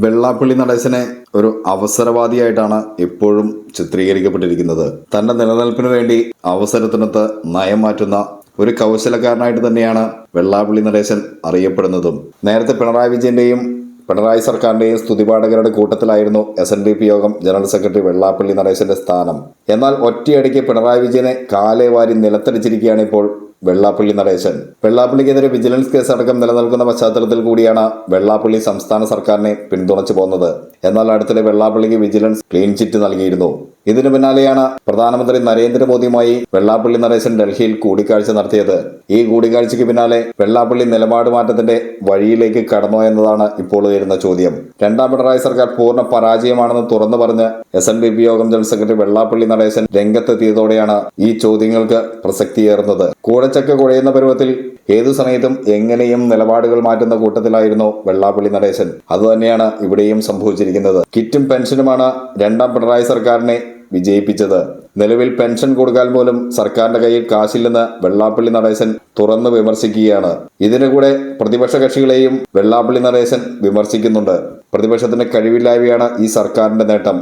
വെള്ളാപ്പള്ളി നടേശനെ ഒരു അവസരവാദിയായിട്ടാണ് എപ്പോഴും ചിത്രീകരിക്കപ്പെട്ടിരിക്കുന്നത്. തന്റെ നിലനിൽപ്പിനു വേണ്ടി അവസരത്തിനൊത്ത് നയം മാറ്റുന്ന ഒരു കൗശലക്കാരനായിട്ട് തന്നെയാണ് വെള്ളാപ്പള്ളി നടേശൻ അറിയപ്പെടുന്നതും. നേരത്തെ പിണറായി വിജയന്റെയും പിണറായി സർക്കാരിന്റെയും സ്തുതിപാഠകരുടെ കൂട്ടത്തിലായിരുന്നു എസ് എൻ ഡി പി യോഗം ജനറൽ സെക്രട്ടറി വെള്ളാപ്പള്ളി നടേശന്റെ സ്ഥാനം. എന്നാൽ ഒറ്റയടിക്ക് പിണറായി വിജയനെ കാലേ വാരി നിലത്തടിച്ചിരിക്കുകയാണ് ഇപ്പോൾ വെള്ളാപ്പള്ളി നടേശൻ. വെള്ളാപ്പള്ളിക്കെതിരെ വിജിലൻസ് കേസ് അടക്കം നിലനിൽക്കുന്ന പശ്ചാത്തലത്തിൽ കൂടിയാണ് വെള്ളാപ്പള്ളി സംസ്ഥാന സർക്കാരിനെ പിന്തുണച്ചു പോകുന്നത്. എന്നാൽ അടുത്തിടെ വെള്ളാപ്പള്ളിക്ക് വിജിലൻസ് ക്ലീൻ ചിറ്റ് നൽകിയിരുന്നു. ഇതിനു പിന്നാലെയാണ് പ്രധാനമന്ത്രി നരേന്ദ്രമോദിയുമായി വെള്ളാപ്പള്ളി നടേശൻ ഡൽഹിയിൽ കൂടിക്കാഴ്ച നടത്തിയത്. ഈ കൂടിക്കാഴ്ചയ്ക്ക് പിന്നാലെ വെള്ളാപ്പള്ളി നിലപാട് മാറ്റത്തിന്റെ വഴിയിലേക്ക് കടന്നോ എന്നതാണ് ഇപ്പോൾ ഉയരുന്ന ചോദ്യം. രണ്ടാം പിണറായി സർക്കാർ പൂർണ പരാജയമാണെന്ന് തുറന്നു പറഞ്ഞ് S N P Yogam general secretary Vellappally Natesan രംഗത്തെത്തിയതോടെയാണ് ഈ ചോദ്യങ്ങൾക്ക് പ്രസക്തിയേറുന്നത്. കൂടച്ചക്ക കുഴയുന്ന പരുവത്തിൽ ഏതു സമയത്തും എങ്ങനെയും നിലപാടുകൾ മാറ്റുന്ന കൂട്ടത്തിലായിരുന്നു വെള്ളാപ്പള്ളി നടേശൻ. അതുതന്നെയാണ് ഇവിടെയും സംഭവിച്ചിരിക്കുന്നത്. കിറ്റും പെൻഷനുമാണ് രണ്ടാം പിണറായി സർക്കാരിനെ വിജയിപ്പിച്ചത്. നിലവിൽ പെൻഷൻ കൊടുക്കാൻ പോലും സർക്കാരിന്റെ കയ്യിൽ കാശില്ലെന്ന് വെള്ളാപ്പള്ളി നടേശൻ തുറന്നു വിമർശിക്കുകയാണ്. ഇതിനു കൂടെ പ്രതിപക്ഷ കക്ഷികളെയും വെള്ളാപ്പള്ളി നടേശൻ വിമർശിക്കുന്നുണ്ട്. പ്രതിപക്ഷത്തിന്റെ കഴിവില്ലായ്മയാണ് ഈ സർക്കാരിന്റെ നേട്ടം.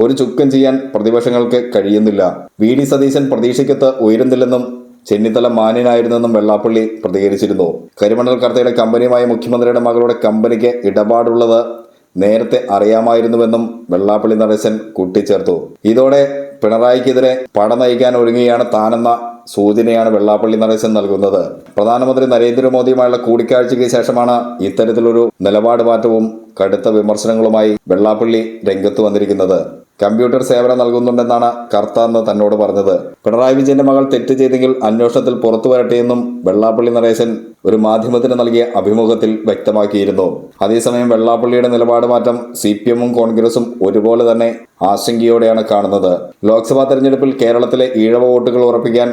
ഒരു ചുക്കം ചെയ്യാൻ പ്രതിപക്ഷങ്ങൾക്ക് കഴിയുന്നില്ല. വി. ഡി. സതീശൻ പ്രതീക്ഷയ്ക്കത്ത് ഉയരുന്നില്ലെന്നും ചെന്നിത്തല മാന്യനായിരുന്നെന്നും വെള്ളാപ്പള്ളി പ്രതികരിച്ചിരുന്നു. കരിമണൽ കർത്തയുടെ കമ്പനിയുമായി മുഖ്യമന്ത്രിയുടെ മകളുടെ കമ്പനിക്ക് ഇടപാടുള്ളത് നേരത്തെ അറിയാമായിരുന്നുവെന്നും വെള്ളാപ്പള്ളി നടേശൻ കൂട്ടിച്ചേർത്തു. ഇതോടെ പിണറായിക്കെതിരെ പട നയിക്കാൻ ഒരുങ്ങുകയാണ് താനെന്ന സൂചനയാണ് വെള്ളാപ്പള്ളി നടേശൻ നൽകുന്നത്. പ്രധാനമന്ത്രി നരേന്ദ്രമോദിയുമായുള്ള കൂടിക്കാഴ്ചയ്ക്ക് ശേഷമാണ് ഇത്തരത്തിലൊരു നിലപാട് മാറ്റവും കടുത്ത വിമർശനങ്ങളുമായി വെള്ളാപ്പള്ളി രംഗത്ത് വന്നിരിക്കുന്നത്. കമ്പ്യൂട്ടർ സേവനം നൽകുന്നുണ്ടെന്നാണ് കർത്ത എന്ന് തന്നോട് പറഞ്ഞത്. പിണറായി വിജയന്റെ മകൾ തെറ്റ് ചെയ്തെങ്കിൽ അന്വേഷണത്തിൽ പുറത്തു വരട്ടെയെന്നും വെള്ളാപ്പള്ളി നടേശൻ ഒരു മാധ്യമത്തിന് നൽകിയ അഭിമുഖത്തിൽ വ്യക്തമാക്കിയിരുന്നു. അതേസമയം വെള്ളാപ്പള്ളിയുടെ നിലപാട് മാറ്റം സി പി എമ്മും കോൺഗ്രസും ഒരുപോലെ തന്നെ ആശങ്കയോടെയാണ് കാണുന്നത്. ലോക്സഭാ തെരഞ്ഞെടുപ്പിൽ കേരളത്തിലെ ഈഴവ വോട്ടുകൾ ഉറപ്പിക്കാൻ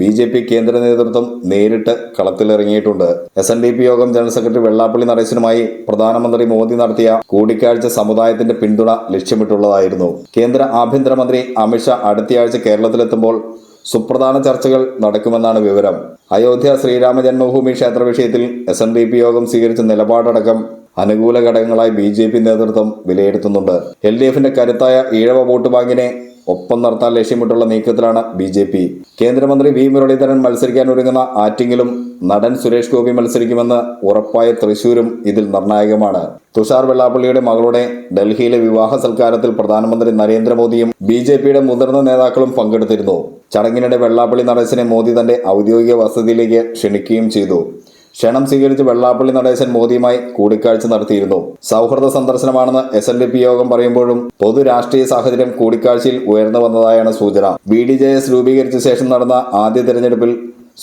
ബി ജെ പി കേന്ദ്ര നേതൃത്വം നേരിട്ട് കളത്തിലിറങ്ങിയിട്ടുണ്ട്. S N D P Yogam general secretary Vellappally നടേശനുമായി പ്രധാനമന്ത്രി മോദി നടത്തിയ കൂടിക്കാഴ്ച സമുദായത്തിന്റെ പിന്തുണ ലക്ഷ്യമിട്ടുള്ളതായിരുന്നു. കേന്ദ്ര ആഭ്യന്തരമന്ത്രി അമിത്ഷാ അടുത്തയാഴ്ച കേരളത്തിലെത്തുമ്പോൾ സുപ്രധാന ചർച്ചകൾ നടക്കുമെന്നാണ് വിവരം. അയോധ്യ ശ്രീരാമ ജന്മഭൂമി ക്ഷേത്ര വിഷയത്തിൽ എസ് എൻ ഡി പി യോഗം സ്വീകരിച്ച നിലപാടടക്കം അനുകൂല ഘടകങ്ങളായി ബി ജെ പി നേതൃത്വം വിലയിരുത്തുന്നുണ്ട്. എൽ ഡി എഫിന്റെ കരുത്തായ ഈഴവ വോട്ട് ബാങ്കിനെ ഒപ്പം നടത്താൻ ലക്ഷ്യമിട്ടുള്ള നീക്കത്തിലാണ് ബി ജെ പി. കേന്ദ്രമന്ത്രി വി മുരളീധരൻ മത്സരിക്കാൻ ഒരുങ്ങുന്ന ആറ്റിങ്ങിലും നടൻ സുരേഷ് ഗോപി മത്സരിക്കുമെന്ന് ഉറപ്പായ തൃശൂരും ഇതിൽ നിർണായകമാണ്. തുഷാർ വെള്ളാപ്പള്ളിയുടെ മകളുടെ ഡൽഹിയിലെ വിവാഹ സൽക്കാരത്തിൽ പ്രധാനമന്ത്രി നരേന്ദ്രമോദിയും ബി ജെ പിയുടെ മുതിർന്ന നേതാക്കളും പങ്കെടുത്തിരുന്നു. ചടങ്ങിനിടെ വെള്ളാപ്പള്ളി നടേശനെ മോദി തന്റെ ഔദ്യോഗിക വസതിയിലേക്ക് ക്ഷണിക്കുകയും ചെയ്തു. ക്ഷണം സ്വീകരിച്ച് വെള്ളാപ്പള്ളി നടേശൻ മോദിയുമായി കൂടിക്കാഴ്ച നടത്തിയിരുന്നു. സൗഹൃദ സന്ദർശനമാണെന്ന് S N D P Yogam പറയുമ്പോഴും പൊതു രാഷ്ട്രീയ സാഹചര്യം കൂടിക്കാഴ്ചയിൽ ഉയർന്നു വന്നതായാണ് സൂചന. ബി ഡി ജെ എസ് രൂപീകരിച്ച ശേഷം നടന്ന ആദ്യ തെരഞ്ഞെടുപ്പിൽ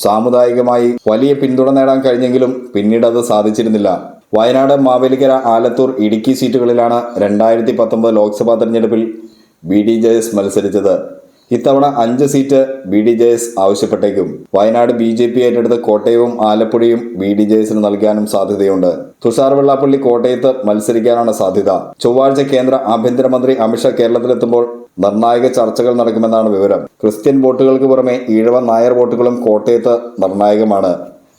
സാമുദായികമായി വലിയ പിന്തുണ നേടാൻ കഴിഞ്ഞെങ്കിലും പിന്നീട് അത് സാധിച്ചിരുന്നില്ല. വയനാട് മാവേലിക്കര ആലത്തൂർ ഇടുക്കി സീറ്റുകളിലാണ് രണ്ടായിരത്തി പത്തൊമ്പത് ലോക്സഭാ തെരഞ്ഞെടുപ്പിൽ ബി ഡി ജെ എസ് മത്സരിച്ചത്. ഇത്തവണ അഞ്ച് seat B D J S ആവശ്യപ്പെട്ടേക്കും. Wayanad B J P ഏറ്റെടുത്ത കോട്ടയവും ആലപ്പുഴയും ബി ഡി ജെ എസിന് നൽകാനും സാധ്യതയുണ്ട്. തുഷാർ വെള്ളാപ്പള്ളി കോട്ടയത്ത് മത്സരിക്കാനാണ് സാധ്യത. ചൊവ്വാഴ്ച കേന്ദ്ര ആഭ്യന്തരമന്ത്രി അമിത്ഷാ കേരളത്തിലെത്തുമ്പോൾ നിർണായക ചർച്ചകൾ നടക്കുമെന്നാണ് വിവരം. ക്രിസ്ത്യൻ വോട്ടുകൾക്ക് പുറമെ ഈഴവ നായർ വോട്ടുകളും കോട്ടയത്ത് നിർണായകമാണ്.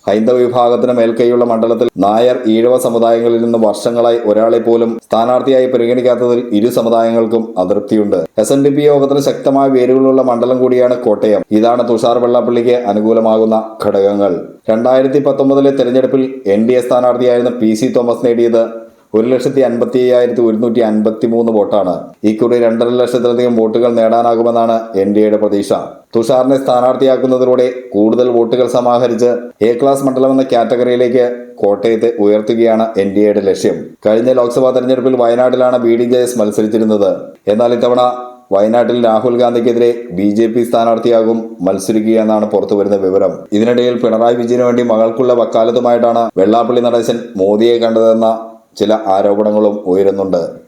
ഹൈന്ദവ വിഭാഗത്തിന് മേൽക്കൈയുള്ള മണ്ഡലത്തിൽ നായർ ഈഴവ സമുദായങ്ങളിൽ നിന്ന് വർഷങ്ങളായി ഒരാളെ പോലും സ്ഥാനാർത്ഥിയായി പരിഗണിക്കാത്തതിൽ ഇരു സമുദായങ്ങൾക്കും അതൃപ്തിയുണ്ട്. എസ് എൻ ഡി പി യോഗത്തിന് ശക്തമായ വേരുകളുള്ള മണ്ഡലം കൂടിയാണ് കോട്ടയം. ഇതാണ് തുഷാർ വെള്ളാപ്പള്ളിക്ക് അനുകൂലമാകുന്ന ഘടകങ്ങൾ. രണ്ടായിരത്തി പത്തൊമ്പതിലെ തെരഞ്ഞെടുപ്പിൽ എൻ ഡി എ സ്ഥാനാർത്ഥിയായിരുന്ന പി സി തോമസ് നേടിയത് ഒരു ലക്ഷത്തി അൻപത്തി അയ്യായിരത്തി ഒരുന്നൂറ്റി അൻപത്തി മൂന്ന് വോട്ടാണ് ഇക്കുറി രണ്ടര ലക്ഷത്തിലധികം വോട്ടുകൾ നേടാനാകുമെന്നാണ് എൻ ഡി എയുടെ പ്രതീക്ഷ. തുഷാറിനെ സ്ഥാനാർത്ഥിയാക്കുന്നതിലൂടെ കൂടുതൽ വോട്ടുകൾ സമാഹരിച്ച് എ ക്ലാസ് മണ്ഡലം എന്ന കാറ്റഗറിയിലേക്ക് കോട്ടയത്തെ ഉയർത്തുകയാണ് എൻ ഡി എയുടെ ലക്ഷ്യം. കഴിഞ്ഞ ലോക്സഭാ തെരഞ്ഞെടുപ്പിൽ വയനാട്ടിലാണ് ബി ഡി ജെ എസ് മത്സരിച്ചിരുന്നത്. എന്നാൽ ഇത്തവണ വയനാട്ടിൽ രാഹുൽ ഗാന്ധിക്കെതിരെ ബി ജെ പി സ്ഥാനാർത്ഥിയാകും മത്സരിക്കുക എന്നാണ് പുറത്തുവരുന്ന വിവരം. ഇതിനിടയിൽ പിണറായി വിജയന് വേണ്ടി മകൾക്കുള്ള വക്കാലത്തുമായിട്ടാണ് വെള്ളാപ്പള്ളി നടേശൻ മോദിയെ കണ്ടതെന്ന ചില ആരോപണങ്ങളും ഉയരുന്നുണ്ട്.